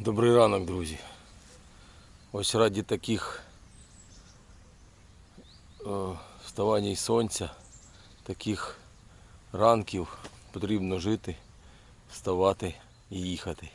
Добрий ранок, друзі. Ось раді таких е, вставань сонця, таких ранків потрібно жити, вставати і їхати.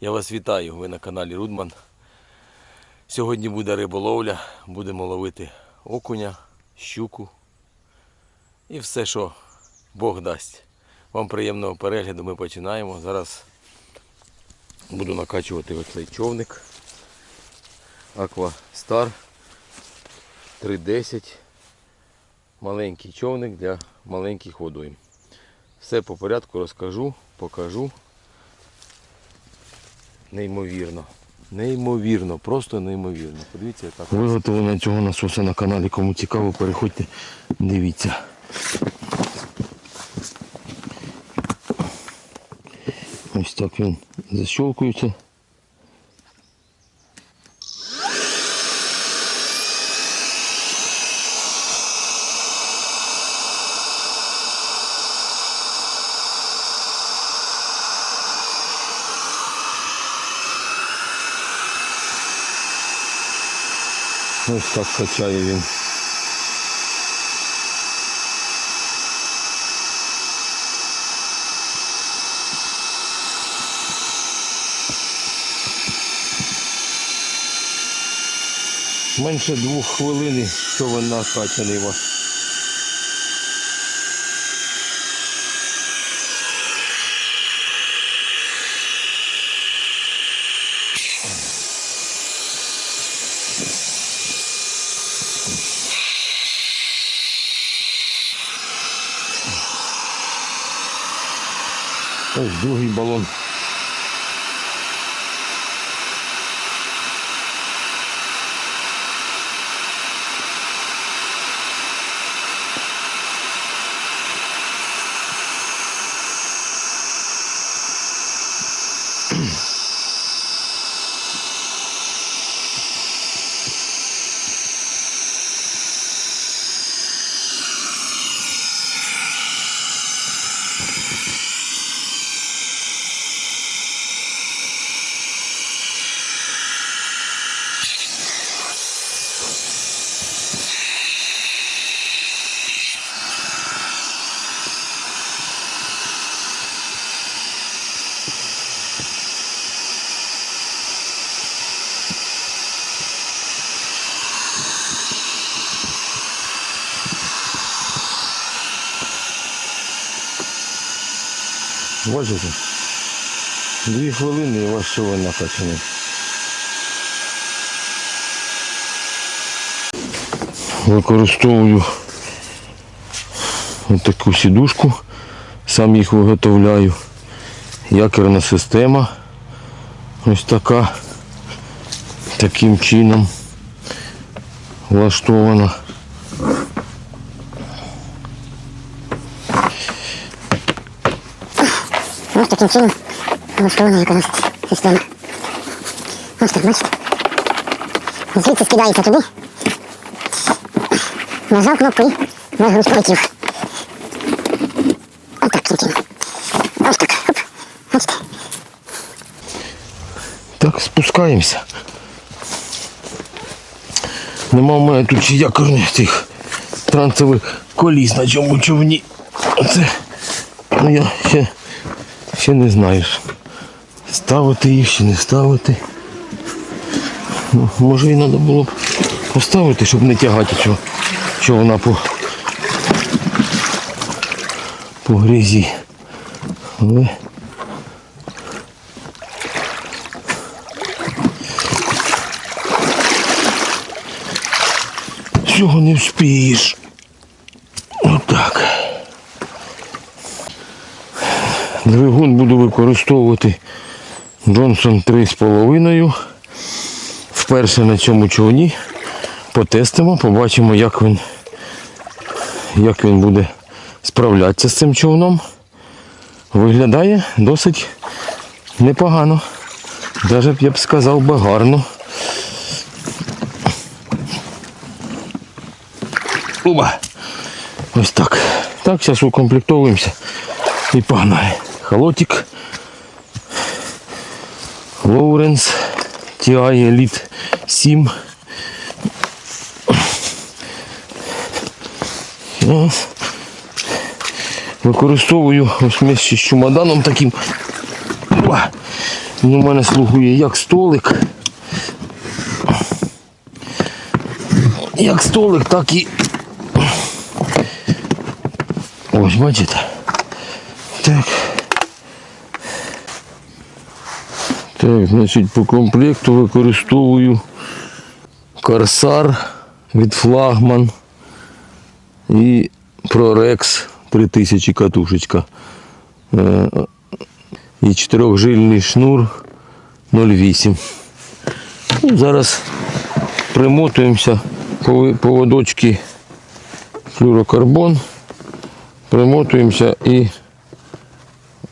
Я вас вітаю, ви на каналі Рудман. Сьогодні буде риболовля, будемо ловити окуня, щуку і все, що Бог дасть. Вам приємного перегляду, ми починаємо. Зараз Буду накачувати оцей човник. Aqua Star 310. Маленький човник для маленьких водойм. Все по порядку розкажу, покажу. Неймовірно. Неймовірно, просто неймовірно. Подивіться, яка Виготовлення цього насоса на каналі. Кому цікаво, переходьте, дивіться. Ось так він защелкується. Ось так качає він. Менше двох хвилин, і човен накачаний вас. Ось другий балон. Бачите? Дві хвилини і у вас човен накачаний. Використовую таку сідушку, сам їх виготовляю. Якерна система. Ось така. Таким чином влаштована. Ось таким чином влаштована якраз система. Ось так, бачите? Звідси скидається туди. Нажав кнопку і вигруз полетів. Ось так, таким чином. Так. Оп. Бачите? Так, спускаємося. Нема в мене тут якорних цих трансових коліс на чому човні. Оце. Ну я ще, ще не знаю. Ставити їх чи не ставити. Ну, може і треба було б поставити, щоб не тягати, що, що вона по, по грязі. Але Всього не вспієш. Отак. Двигун буду використовувати Johnson 3,5. Вперше на цьому човні. Потестимо, побачимо, як він, як він буде справлятися з цим човном. Виглядає досить непогано. Навіть я б сказав би гарно. Оба. Ось так. Так, зараз укомплектовуємося і погнали. Холотик. Лоуренс TI Elite 7. Використовую ось вместе з чемоданом таким. Він у мене слугує як столик. Як столик, так і. Ось, бачите? Так. Так, значить, по комплекту використовую Корсар від флагман і Прорекс 3000 катушечка. Е, І чотирьохжильний шнур 0,8. Ну, зараз примотуємося поводочки флюрокарбон, примотуємося і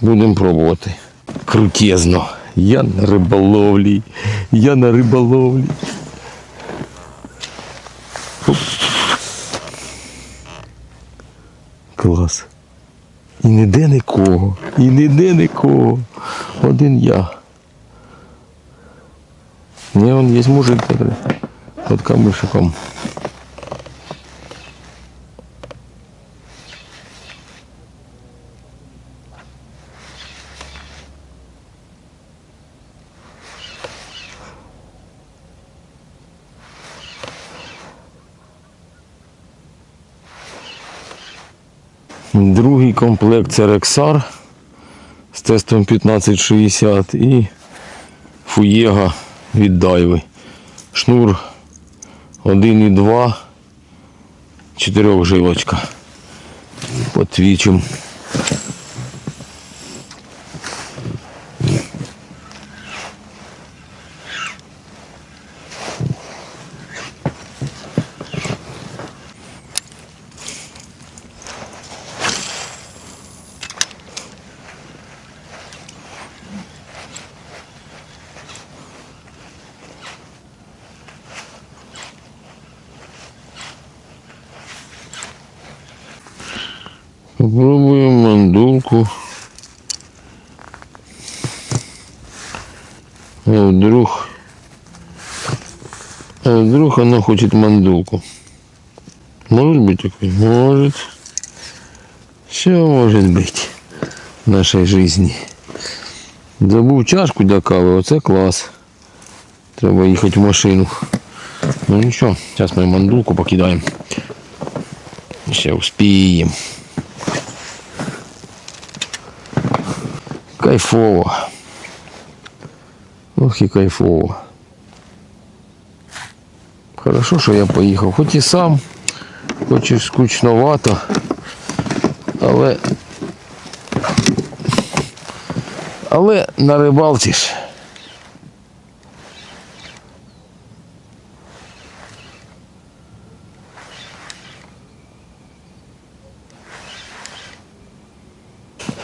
будемо пробувати. Крутезно. Я на риболовлі. Я на риболовлі. Клас. І ніде нікого. І ніде нікого. Один я. Не, он есть мужик который под камышиком. Другий комплект це Рексар з тестом 1560 і Фуєга від Дайви. Шнур 1,2, 4 жилочка. Потвічим. Попробуем мандулку. А вдруг... А вдруг она хочет мандулку? Может быть такой? Может. Все может быть в нашей жизни. Забув чашку для кави, оце клас. Треба їхати в машину. Ну нічого, зараз ми мандулку покидаємо. Ще успіємо. Кайфово. Ох і кайфово. Хорошо, що я поїхав. Хоч і сам, хоч і скучновато, але. Але на рибалці.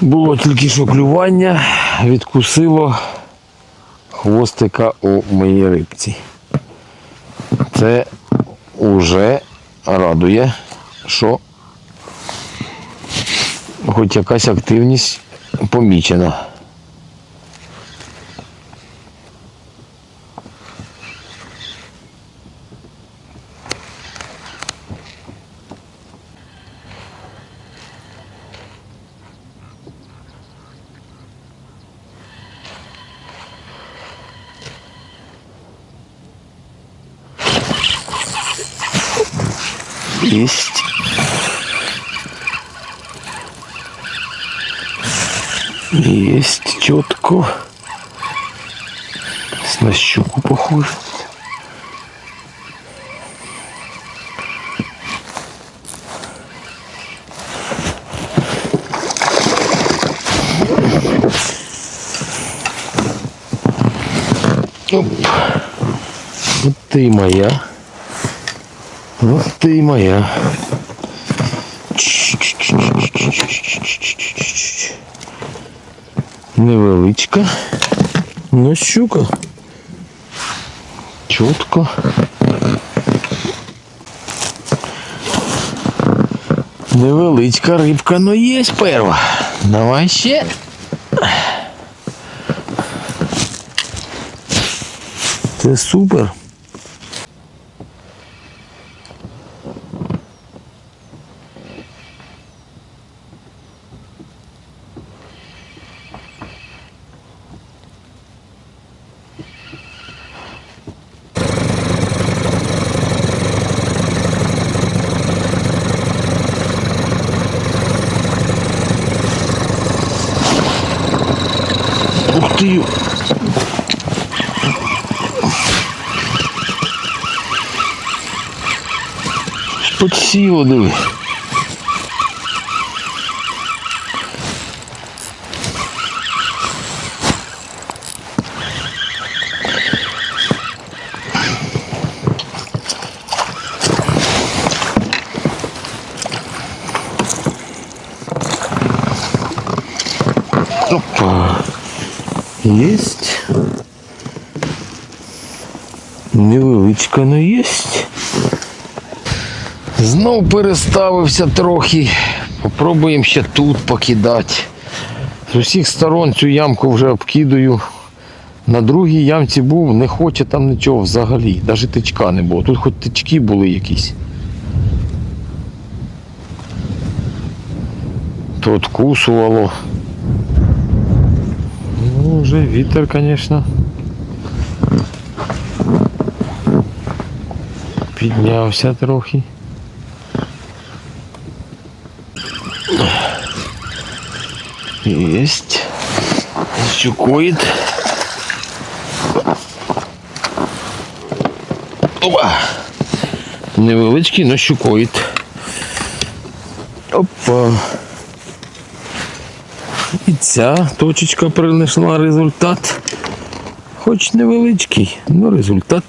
Було тільки що клювання, відкусило хвостика у моїй рибці. Це вже радує, що хоч якась активність помічена. Есть четко. На щуку похоже. Оп. Вот ты моя. Вот ты моя. Невеличка. Ну, щука. Чітко. Невеличка рибка, ну є перва. Давай ще. Це супер. Ти! Подсіло, диви. Есть. Невеличка, но єсть. Знов переставився трохи. Попробуємо ще тут покидати. З усіх сторон цю ямку вже обкидаю. На другій ямці був, не хоче там нічого взагалі. Навіть тичка не було. Тут хоч тички були якісь. То откусувало. Ну, вже вітер, звісно. Піднявся трохи. Есть. Щукоид. Опа. Невеличкий, но щукоид. Опа. І ця точечка принесла результат. Хоч невеличкий, але результат.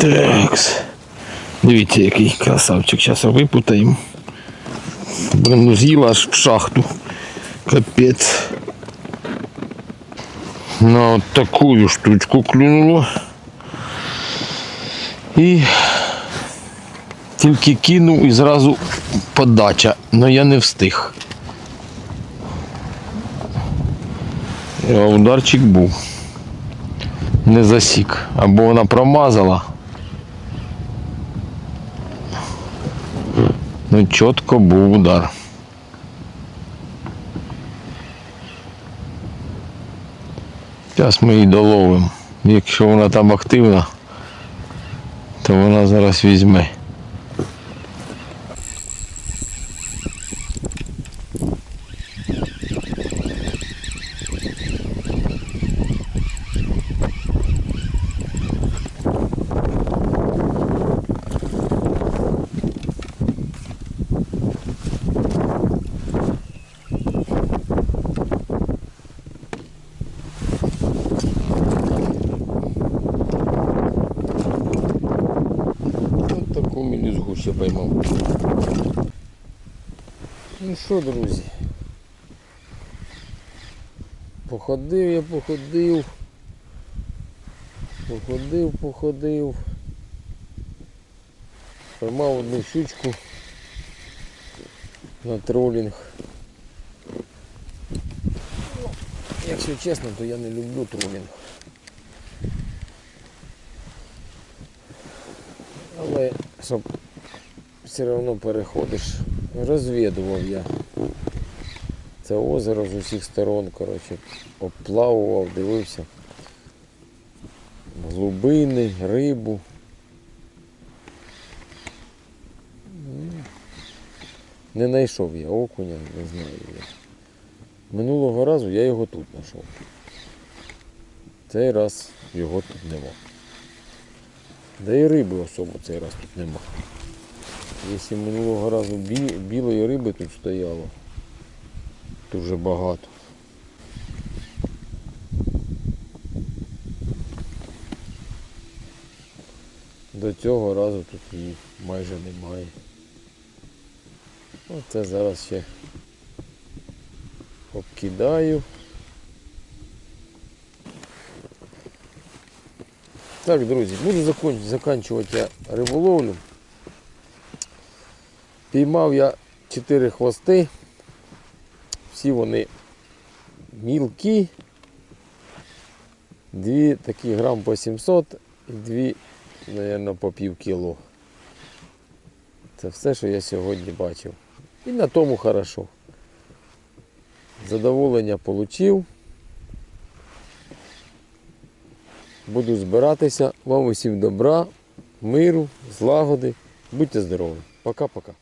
Такс. Дивіться, який красавчик. Зараз випутаємо. Блин, ну з'їла аж в шахту. Капець. На от таку штучку клюнуло. І тільки кинув і зразу подача, але я не встиг. А ударчик був. Не засік. Або вона промазала. Ну, чітко був удар. Зараз ми її доловимо. Якщо вона там активна, то вона зараз візьме. Ось таку мілюзгу ще поймав. Ну що, друзі? Походив я, походив. Походив, походив. Поймав одну щучку на тролінг. Якщо чесно, то я не люблю тролінг. Але щоб все одно переходиш, розвідував я. Це озеро з усіх сторон, коротше, обплавував, дивився. Глубини, рибу. Не знайшов я окуня, не знаю я. Минулого разу я його тут знайшов. Цей раз його тут нема. Да і риби особо цей раз тут нема. Якщо минулого разу бі... білої риби тут стояло, дуже багато. До цього разу тут її майже немає. Оце зараз ще обкидаю. Так, друзі, буду закінчувати я риболовлю. Піймав я 4 хвости. Всі вони мілкі. Дві такі грам по 700 і дві, мабуть, по пів кіло. Це все, що я сьогодні бачив. І на тому хорошо. Задоволення отримав. Буду збиратися. Вам усім добра, миру, злагоди. Будьте здорові. Пока-пока.